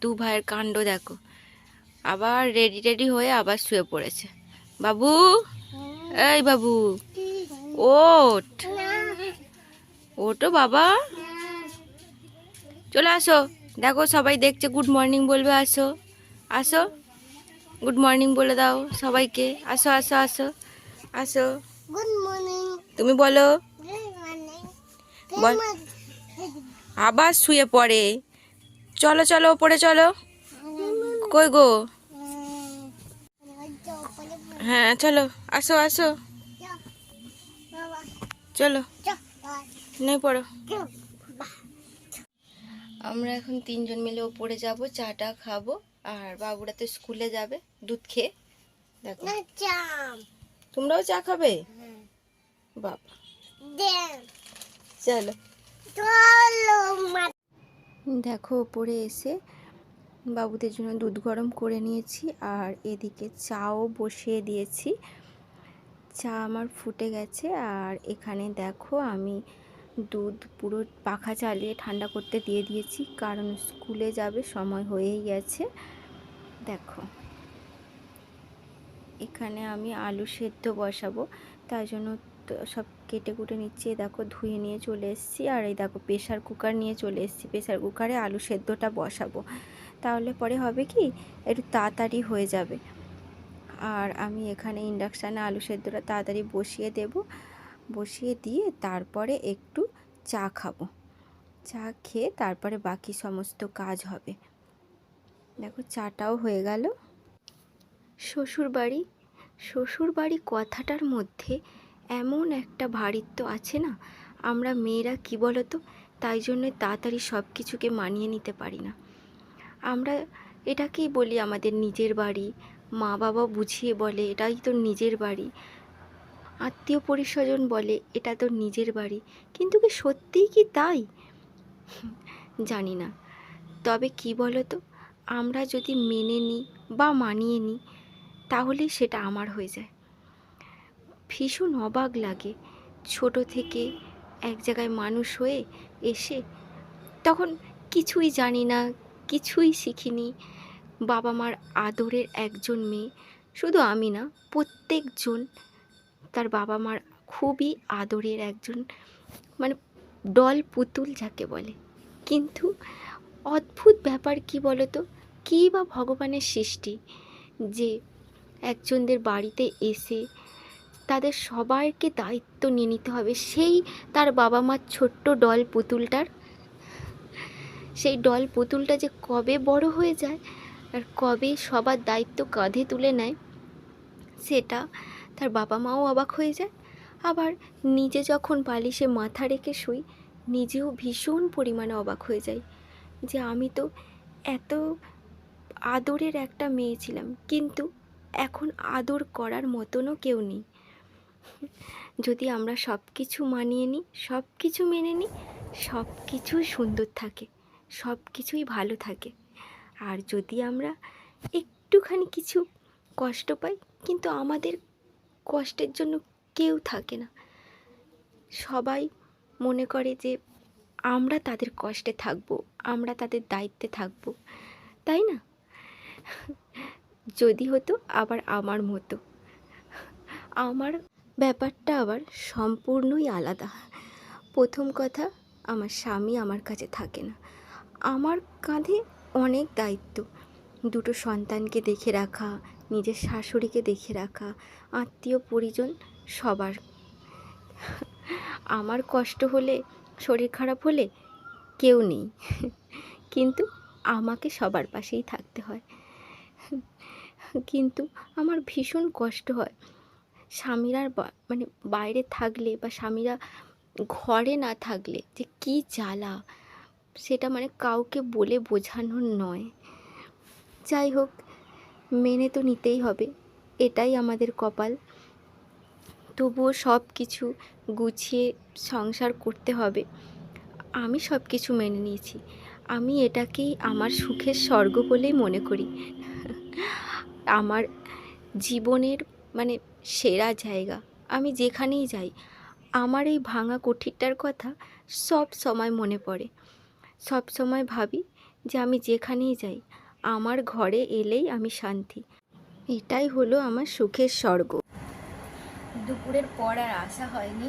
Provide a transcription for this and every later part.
দু ভাইয়ের কাণ্ড দেখো। আবার রেডি রেডি হয়ে আবার শুয়ে পড়েছে। বাবু এই বাবু ওঠ। ওটো বাবা। চলে আসো। দেখো সবাই দেখছে গুড মর্নিং বলবে আসো। আসো। গুড মর্নিং বলে দাও সবাইকে। আসো আসো আসো আসো। গুড মর্নিং তুমি বলো। বল। আবার শুয়ে পড়ে। চলো চলো ওপরে চলো। কই গো? হ্যাঁ চলো আসো আসো। চলো নেই পড়ো। আমরা এখন তিনজন মিলে ওপরে যাব চাটা খাব আর বাবুরা তো স্কুলে যাবে দুধ খেয়ে। দেখো। তোমরাও চা খাবে? বাবা। চলো। চলো মা দেখো ওপরে এসে বাবুদের জন্য দুধ গরম করে নিয়েছি আর এদিকে চাও বসিয়ে দিয়েছি। চা আমার ফুটে গেছে আর এখানে দেখো আমি দুধ পুরো পাখা চালিয়ে ঠান্ডা করতে দিয়ে দিয়েছি, কারণ স্কুলে যাবে, সময় হয়েই গেছে। দেখো, এখানে আমি আলু সেদ্ধ বসাবো, তাই জন্য সব কেটে কুটে নিচ্ছি দেখো ধুয়ে নিয়ে চলে এসেছি, আর এই দেখো প্রেশার কুকার নিয়ে চলে এসেছি। প্রেশার কুকারে আলু সেদ্ধটা বসাবো। তাহলে পরে হবে কি, একটু তাড়াতাড়ি হয়ে যাবে। আর আমি এখানে ইন্ডাকশানে আলু সেদ্ধটা তাড়াতাড়ি বসিয়ে দেব। বসিয়ে দিয়ে তারপরে একটু চা খাব। চা খেয়ে তারপরে বাকি সমস্ত কাজ হবে। দেখো চাটাও হয়ে গেল। শ্বশুর বাড়ি শ্বশুর বাড়ি কথাটার মধ্যে এমন একটা ভারিত্ব আছে না? আমরা মেয়েরা কি বলতো? তাই জন্য তাড়াতাড়ি সব কিছুকে মানিয়ে নিতে পারি না। আমরা এটাকেই বলি আমাদের নিজের বাড়ি। মা বাবা বুঝিয়ে বলে, এটাই তো নিজের বাড়ি। আত্মীয় পরিস্বজন বলে, এটা তো নিজের বাড়ি। কিন্তু কি সত্যিই কি তাই? জানি না। তবে কি বলো তো আমরা যদি মেনে নিই বা মানিয়ে নিই, তাহলেই সেটা আমার হয়ে যায়। ভীষণ অবাক লাগে। ছোট থেকে এক জায়গায় মানুষ হয়ে এসে তখন কিছুই জানি না, কিছুই শিখিনি। বাবা মার আদরের একজন মেয়ে, শুধু আমি না, প্রত্যেকজন তার বাবা মার খুবই আদরের একজন মানে ডল পুতুল যাকে বলে। কিন্তু অদ্ভুত ব্যাপার কি বলো তো কী বা ভগবানের সৃষ্টি? যে একজনদের বাড়িতে এসে তাদের সবাইকে দায়িত্ব নিয়ে নিতে হবে। সেই তার বাবা মার ছোট্ট ডল পুতুলটার। সেই ডল পুতুলটা যে কবে বড় হয়ে যায় আর কবে সবার দায়িত্ব কাঁধে তুলে নেয়, সেটা তার বাবা মাও অবাক হয়ে যায়। আবার নিজে যখন বালিশে মাথা রেখে শুই, নিজেও ভীষণ পরিমাণে অবাক হয়ে যাই যে আমি তো এত আদরের একটা মেয়ে ছিলাম, কিন্তু এখন আদর করার মতনও কেউ নেই। যদি আমরা সব কিছু মানিয়ে নিই সব কিছু মেনে নিই সব কিছুই সুন্দর থাকে সব কিছুই ভালো থাকে। আর যদি আমরা একটুখানি কিছু কষ্ট পাই, কিন্তু আমাদের কষ্টের জন্য কেউ থাকে না। সবাই মনে করে যে আমরা তাদের কষ্টে থাকব, আমরা তাদের দায়িত্বে থাকব, তাই না? যদি হতো, আবার আমার মতো। আমার ব্যাপারটা আবার সম্পূর্ণই আলাদা। প্রথম কথা, আমার স্বামী আমার কাছে থাকে না। আমার কাঁধে অনেক দায়িত্ব। দুটো সন্তানকে দেখে রাখা, নিজের শাশুড়িকে দেখে রাখা, আত্মীয় পরিজন সবার। আমার কষ্ট হলে, শরীর খারাপ হলে কেউ নেই। কিন্তু আমাকে সবার পাশেই থাকতে হয়। কিন্তু আমার ভীষণ কষ্ট হয়। স্বামীরা মানে বাইরে থাকলে বা স্বামীরা ঘরে না থাকলে যে কী জ্বালা, সেটা মানে কাউকে বলে বোঝানোর নয়। যাই হোক, মেনে তো নিতেই হবে, এটাই আমাদের কপাল। তবুও সব কিছু গুছিয়ে সংসার করতে হবে। আমি সব কিছু মেনে নিয়েছি, আমি এটাকেই আমার সুখের স্বর্গ বলেই মনে করি। আমার জীবনের মানে সেরা জায়গা। আমি যেখানেই যাই, আমার এই ভাঙা কুঠিরটার কথা সব সময় মনে পড়ে। সব সময় ভাবি যে আমি যেখানেই যাই, আমার ঘরে এলেই আমি শান্তি। এটাই হলো আমার সুখের স্বর্গ। দুপুরের পর আর আসা হয়নি।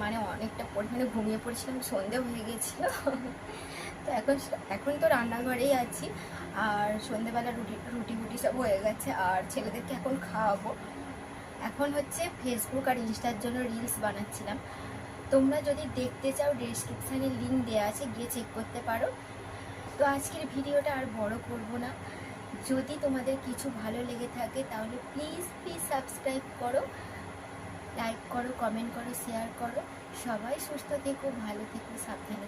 মানে অনেকটা পরিমাণে ঘুমিয়ে পড়েছিলাম, সন্ধে হয়ে গেছিল। তো এখন এখন তো রান্নাঘরেই আছি। আর সন্ধেবেলা রুটি রুটি ফুটি সব হয়ে গেছে। আর ছেলেদেরকে এখন খাওয়াবো। এখন হচ্ছে ফেসবুক আর ইনস্টার জন্য রিলস বানাচ্ছিলাম। তোমরা যদি দেখতে চাও ডেসক্রিপশানে লিঙ্ক দেওয়া আছে, গিয়ে চেক করতে পারো। তো আজকের ভিডিওটা আর বড় করব না। যদি তোমাদের কিছু ভালো লেগে থাকে, তাহলে প্লিজ প্লিজ সাবস্ক্রাইব করো লাইক করো কমেন্ট করো শেয়ার করো। সবাই সুস্থ থেকো, ভালো থেকো, সাবধানে